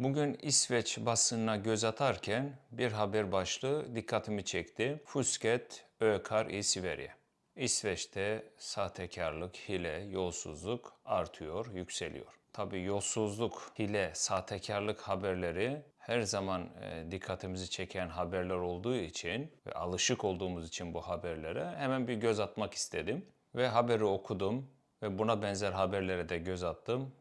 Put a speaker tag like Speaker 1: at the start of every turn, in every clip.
Speaker 1: Bugün İsveç basınına göz atarken bir haber başlığı dikkatimi çekti. Fusket ökar i. İsveç'te sahtekarlık, hile, yolsuzluk artıyor, yükseliyor. Tabii yolsuzluk, hile, sahtekarlık haberleri her zaman e, dikkatimizi çeken haberler olduğu için ve alışık olduğumuz için bu haberlere hemen bir göz atmak istedim. Ve haberi okudum ve buna benzer haberlere de göz attım.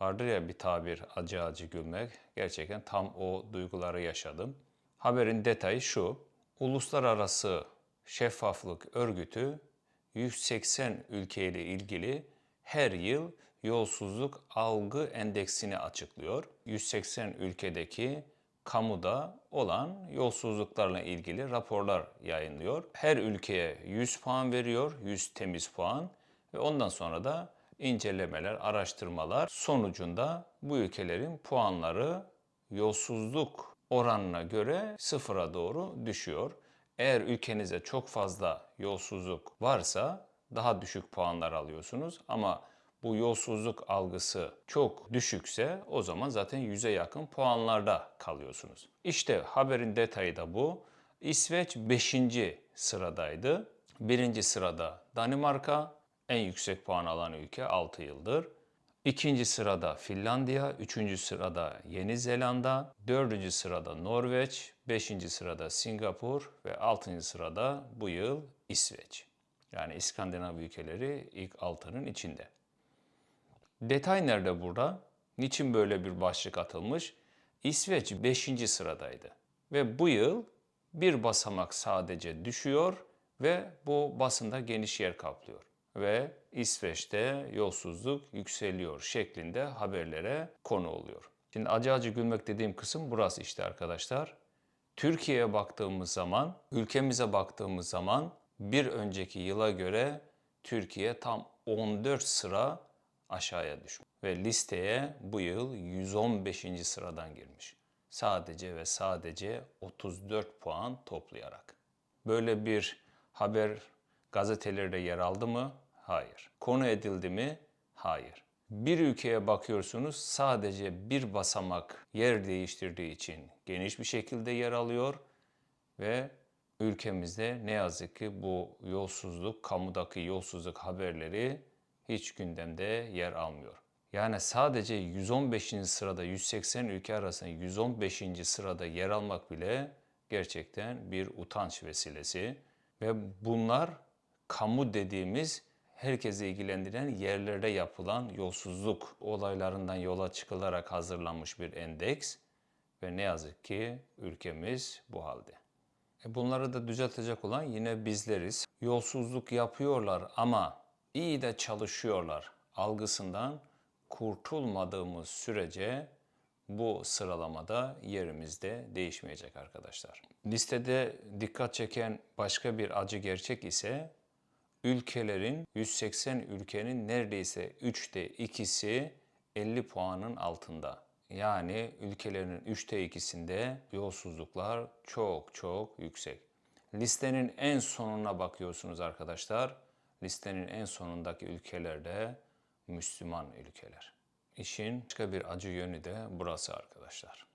Speaker 1: Vardır ya bir tabir acı acı gülmek. Gerçekten tam o duyguları yaşadım. Haberin detayı şu. Uluslararası Şeffaflık Örgütü 180 ülkeyle ilgili her yıl yolsuzluk algı endeksini açıklıyor. 180 ülkedeki kamuda olan yolsuzluklarla ilgili raporlar yayınlıyor. Her ülkeye 100 puan veriyor, 100 temiz puan ve ondan sonra da incelemeler, araştırmalar sonucunda bu ülkelerin puanları yolsuzluk oranına göre sıfıra doğru düşüyor. Eğer ülkenize çok fazla yolsuzluk varsa daha düşük puanlar alıyorsunuz ama bu yolsuzluk algısı çok düşükse o zaman zaten yüze yakın puanlarda kalıyorsunuz. İşte haberin detayı da bu. İsveç 5. sıradaydı. Birinci sırada Danimarka, en yüksek puan alan ülke 6 yıldır. İkinci sırada Finlandiya, üçüncü sırada Yeni Zelanda, dördüncü sırada Norveç, beşinci sırada Singapur ve altıncı sırada bu yıl İsveç. Yani İskandinav ülkeleri ilk altının içinde. Detay nerede burada? Niçin böyle bir başlık atılmış? İsveç 5. sıradaydı. Ve bu yıl bir basamak sadece düşüyor ve bu basında geniş yer kaplıyor. Ve İsveç'te yolsuzluk yükseliyor şeklinde haberlere konu oluyor. Şimdi acı acı gülmek dediğim kısım burası işte arkadaşlar. Türkiye'ye baktığımız zaman, ülkemize baktığımız zaman bir önceki yıla göre Türkiye tam 14 sıra aşağıya düşmüş. Ve listeye bu yıl 115. sıradan girmiş. Sadece ve sadece 34 puan toplayarak. Böyle bir haber gazetelerde yer aldı mı? Hayır. Konu edildi mi? Hayır. Bir ülkeye bakıyorsunuz sadece bir basamak yer değiştirdiği için geniş bir şekilde yer alıyor ve ülkemizde ne yazık ki bu yolsuzluk, kamudaki yolsuzluk haberleri hiç gündemde yer almıyor. Yani sadece 115. sırada 180 ülke arasında 115. sırada yer almak bile gerçekten bir utanç vesilesi ve bunlar kamu dediğimiz herkese ilgilendiren yerlerde yapılan yolsuzluk olaylarından yola çıkılarak hazırlanmış bir endeks ve ne yazık ki ülkemiz bu halde. E bunları da düzeltecek olan yine bizleriz. Yolsuzluk yapıyorlar ama iyi de çalışıyorlar algısından kurtulmadığımız sürece bu sıralamada yerimizde değişmeyecek arkadaşlar. Listede dikkat çeken başka bir acı gerçek ise ülkelerin 180 ülkenin neredeyse 3'te 2'si 50 puanın altında. Yani ülkelerin 3'te 2'sinde yolsuzluklar çok çok yüksek. Listenin en sonuna bakıyorsunuz arkadaşlar. Listenin en sonundaki ülkelerde Müslüman ülkeler. İşin başka bir acı yönü de burası arkadaşlar.